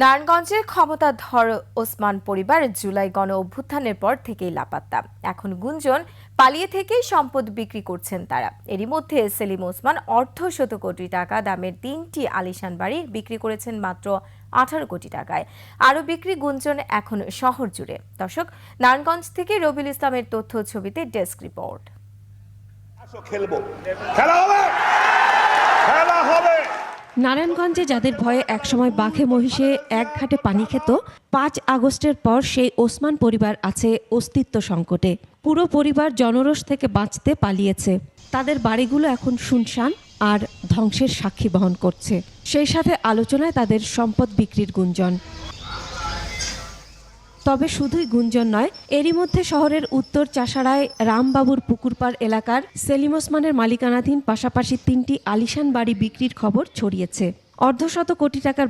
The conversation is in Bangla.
নারায়ণগঞ্জে ক্ষমতাধর ওসমান পরিবার জুলাই গণ অভ্যুত্থানের পর থেকেই লাপাত্তা। এখন গুঞ্জন, পালিয়ে থেকেই সম্পদ বিক্রি করছেন তারা। এরই মধ্যে সেলিম ওসমান অর্ধ শত কোটি টাকা দামের তিনটি আলিশান বাড়ি বিক্রি করেছেন মাত্র আঠারো কোটি টাকায়। আরও বিক্রি গুঞ্জন এখন শহর জুড়ে। দর্শক, নারায়ণগঞ্জ থেকে রবিল ইসলামের তথ্য ছবিতে ডেস্ক রিপোর্ট। খেলব। খেলা হবে! নারায়ণগঞ্জে যাদের ভয়ে একসময় বাঘে মহিষে এক ঘাটে পানি খেত, পাঁচ আগস্টের পর সেই ওসমান পরিবার আছে অস্তিত্ব সংকটে। পুরো পরিবার জনরোষ থেকে বাঁচতে পালিয়েছে। তাদের বাড়িগুলো এখন শুনশান আর ধ্বংসের সাক্ষী বহন করছে। সেই সাথে আলোচনায় তাদের সম্পদ বিক্রির গুঞ্জন। তবে শুধুই গুঞ্জন নয়, এরই মধ্যে শহরের উত্তর চাষাড়ায় রামবাবুর পুকুরপাড় এলাকার সেলিম ওসমানের মালিকানাধীন পাশাপাশি তিনটি আলিশান বাড়ি বিক্রির খবর ছড়িয়েছে। অর্ধশত কোটি টাকার